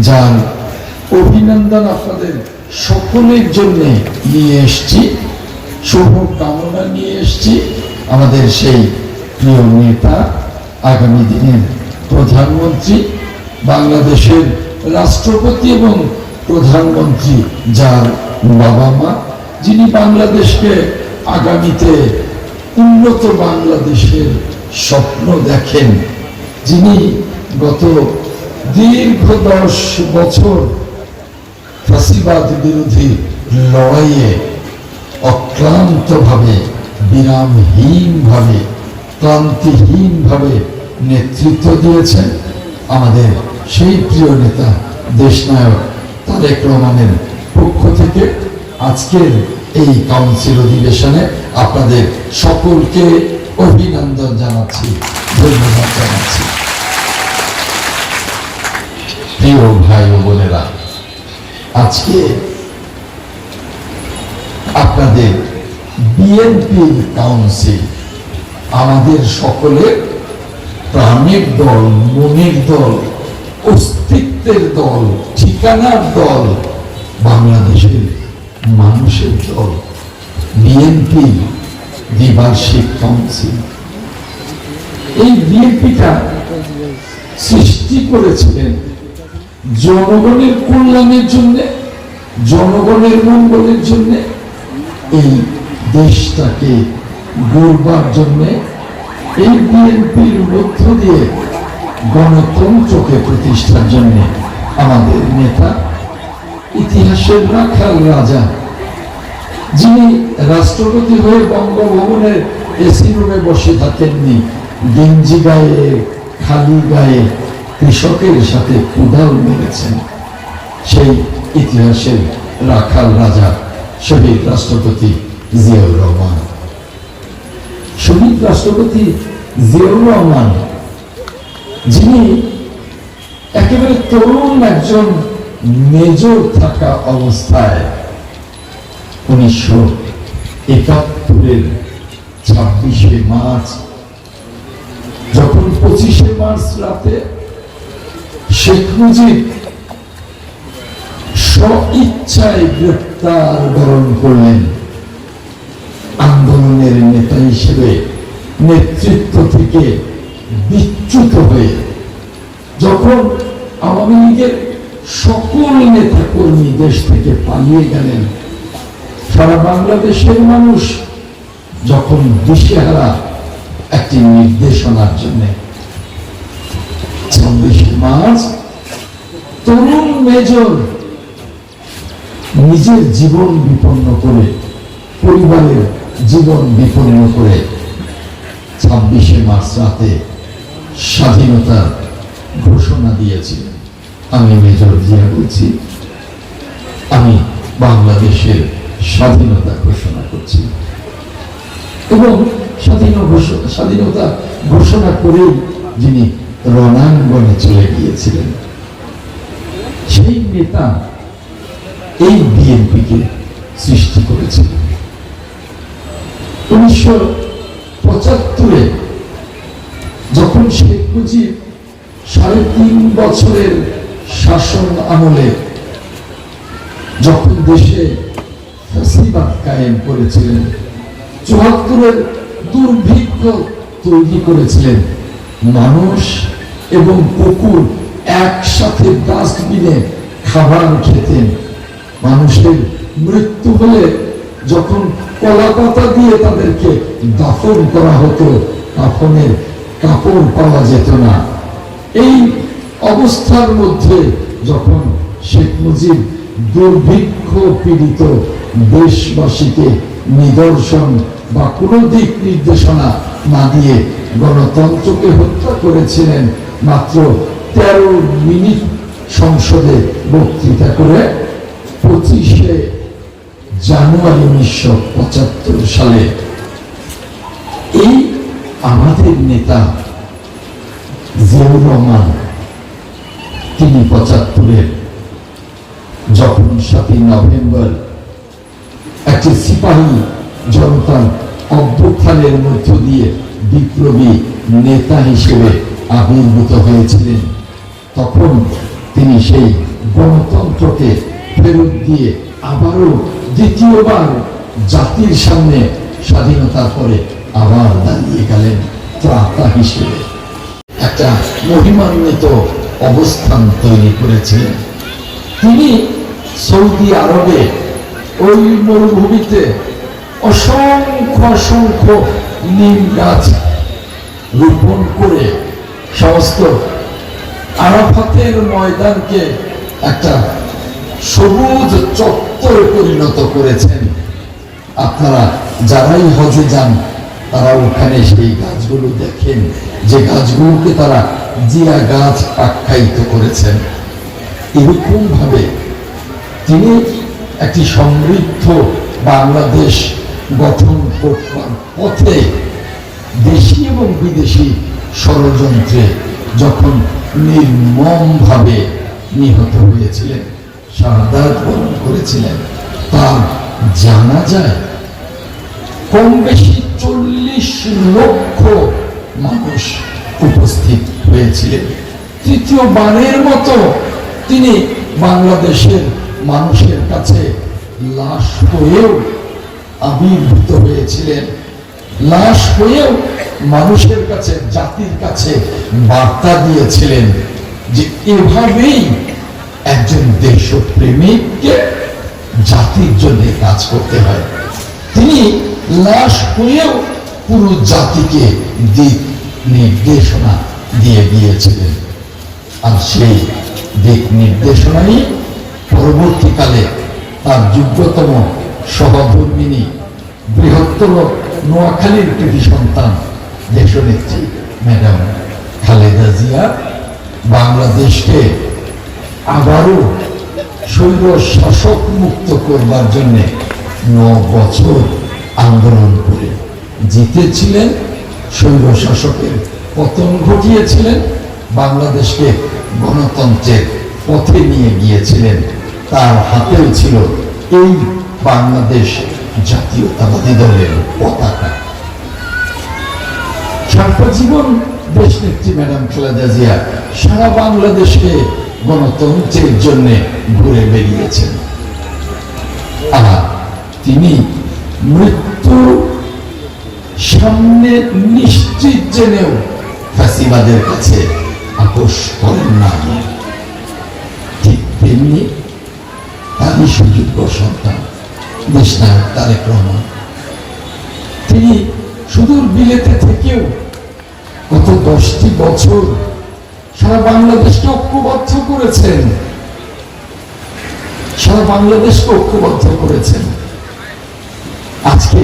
যার অভিনন্দন আপনাদের সকলের জন্য নিয়ে এসছি। শুভ কামনা নিয়ে এসছি আমাদের সেই প্রিয় নেতা, আগামী দিনের প্রধানমন্ত্রী, বাংলাদেশের রাষ্ট্রপতি এবং প্রধানমন্ত্রী যার বাবা মা, যিনি বাংলাদেশকে আগামীতে উন্নত বাংলাদেশের স্বপ্ন দেখেন, যিনি গত দীর্ঘ দশ বছর ফাঁসিবাদ বিরোধী লড়াইয়ে অক্লান্তভাবে, বিরামহীনভাবে, ক্লান্তিহীনভাবে নেতৃত্ব দিয়েছেন আমাদের সেই প্রিয় নেতা দেশনায়ক তারেক রহমানের পক্ষ থেকে আজকের এই কাউন্সিল অধিবেশনে আপনাদের সকলকে অভিনন্দন জানাচ্ছি, ধন্যবাদ জানাচ্ছি। প্রিয় ভাই ও বোনেরা, আজকে আপনাদের বিএনপির কাউন্সিল আমাদের সকলের প্রাণের দল, মনের দল, অস্তিত্বের দল, ঠিকানার দল, বাংলাদেশের মানুষের দল বিএনপি দ্বিবার্ষিক কাউন্সিল এই বিএনপিটা সৃষ্টি করেছিলেন জনগণের কল্যাণের জন্য, জনগণের মঙ্গলের জন্য এই দেশটাকে গড়বার জন্য এই বিএনপির মধ্য দিয়ে গণতন্ত্রকে প্রতিষ্ঠার জন্য আমাদের নেতা, ইতিহাসের রাখাল রাজা, যিনি রাষ্ট্রপতি হয়ে বঙ্গভবনের এসি রুমে বসে থাকেননি, গেঞ্জি গায়ে, খালি গায়ে কৃষকের সাথে কুদাল মেরেছেন সেই ইতিহাসের রাখাল রাজা, শহীদ রাষ্ট্রপতি জিয়াউর রহমান। শহীদ রাষ্ট্রপতি জিয়াউর রহমান, যিনি একেবারে তরুণ একজন মেজর থাকা অবস্থায় উনিশশো একাত্তরের ছাব্বিশে মার্চ, যখন পঁচিশে মার্চ রাতে শেখ মুজিব স্বইচ্ছায় গ্রেপ্তার বরণ করলেন আন্দোলনের নেতা হিসেবে নেতৃত্ব থেকে বিচ্যুত হয়ে যখন আওয়ামী লীগের সকল নেতা কর্মী দেশ থেকে পালিয়ে গেলেন, সারা বাংলাদেশের মানুষ যখন দিশেহারা একটি নির্দেশনার জন্য মার্চ তরুণ মেজর নিজের জীবন বিপন্ন করে, পরিবারের জীবন বিপন্ন করে ছাব্বিশে মার্চ রাতে স্বাধীনতার ঘোষণা দিয়েছিলেন। আমি মেজর জিয়া বলছি, আমি বাংলাদেশের স্বাধীনতা ঘোষণা করছি। এবং স্বাধীন স্বাধীনতা ঘোষণা করেই যিনি রণাঙ্গনে চলে গিয়েছিলেন। সেই নেতা এই বিএনপিকে সৃষ্টি করেছিলেন। উনিশশো পঁচাত্তরে যখন শেখ মুজিব সাড়ে তিন বছরের শাসন আমলে যখন দেশে ফ্যাসিবাদ কায়েম করেছিলেন, চুয়াত্তরের দুর্ভিক্ষ তৈরি করেছিলেন মানুষ এবং কুকুর একসাথে ডাস্টবিনে খাবার খেতেন। মানুষের মৃত্যু হলে যখন কলা পাতা দিয়ে তাদেরকে দাফন করা হতো কাফনের কাপড় পাওয়া যেত না। এই অবস্থার মধ্যে যখন শেখ মুজিব দুর্ভিক্ষ পীড়িত দেশবাসীকে নিদর্শন বা কোনো দিক নির্দেশনা না দিয়ে গণতন্ত্রকে হত্যা করেছিলেন মাত্র তেরো মিনিট সংসদে বক্তৃতা করে পঁচিশে জানুয়ারি উনিশশো পঁচাত্তর সালে। এই আমাদের নেতা জিয়াউর রহমান, তিনি পঁচাত্তরের যখন সাতই নভেম্বর একটি সিপাহী জনতার অভ্যুত্থানের মধ্য দিয়ে বিপ্লবী নেতা হিসেবে আবির্ভূত হয়েছিলেন। তখন তিনি সেই গণতন্ত্রকে ফেরত দিয়ে আবারও দ্বিতীয়বার জাতির সামনে স্বাধীনতার পরে আবার দাঁড়িয়ে গেলেন ত্রাতা হিসেবে। একটা মহিমান্বিত অবস্থান তৈরি করেছিলেন। তিনি সৌদি আরবে ওই মরুভূমিতে অসংখ্য অসংখ্য নিম গাছ রোপণ করে সমস্ত আরাফাতের ময়দানকে একটা সবুজ চত্বরে পরিণত করেছেন। আপনারা যারাই হজে যান, তারা ওখানে সেই গাছগুলো দেখেন, যে গাছগুলোকে তারা জিয়া গাছ আখ্যায়িত করেছেন। এরকম ভাবে তিনি একটি সমৃদ্ধ বাংলাদেশ গঠন করবার পথে, দেশি এবং বিদেশি ষড়যন্ত্রে যখন নির্মমভাবে নিহত হয়েছিলেন শাহাদাত বরণ করেছিলেন, তার জানা যায় কম বেশি চল্লিশ লক্ষ মানুষ উপস্থিত হয়েছিলেন। তৃতীয় বারের মতো তিনি বাংলাদেশের মানুষের কাছে লাশ হয়েও আবির্ভূত হয়েছিলেন। লাশ হয়েও মানুষের কাছে, জাতির কাছে বার্তা দিয়েছিলেন যে এভাবেই একজন দেশপ্রেমিককে জাতির জন্য কাজ করতে হয়। তিনি লাশ হয়েও পুরো জাতিকে দিক নির্দেশনা দিয়ে দিয়েছিলেন। আর সেই দিক নির্দেশনাই পরবর্তীকালে তার যোগ্যতম সহধর্মিনী বৃহত্তর নোয়াখালীর কৃতি সন্তান, দেশনেত্রী ম্যাডাম খালেদা জিয়া, বাংলাদেশকে আবারও শৈল শাসক মুক্ত করবার জন্য ন বছর আন্দোলন করে জিতেছিলেন শৈল শাসকের পতন ঘটিয়েছিলেন, বাংলাদেশকে গণতন্ত্রের পথে নিয়ে গিয়েছিলেন। তার হাতেও ছিল এই বাংলাদেশ জাতীয়তাবাদী দলের পতাকা। সারা জীবন দেশ নেত্রী ম্যাডাম খালেদা জিয়া সারা বাংলাদেশকে গণতন্ত্রের জন্য ঘুরে বেরিয়েছেন আর তিনি মৃত্যু সামনে নিশ্চিত জেনেও ফ্যাসিবাদের কাছে আপোষ করেন না। ঠিক তেমনি তারই সুযোগ্য সন্তান দেশনায়ক তারেক রহমান। তিনি সুদূর বিলেতে থেকেও গত দশটি বছর সারা বাংলাদেশকে ঐক্যবদ্ধ করেছেন। সারা বাংলাদেশকে ঐক্যবদ্ধ করেছেন। আজকে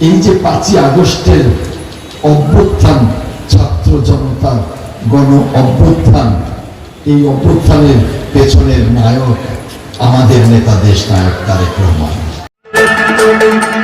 এই যে পাঁচই আগস্টের অভ্যুত্থান, ছাত্র জনতার গণ অভ্যুত্থান, এই অভ্যুত্থানের পেছনের নায়ক আমাদের নেতা দেশ নায়ক তারেক রহমান। thank you.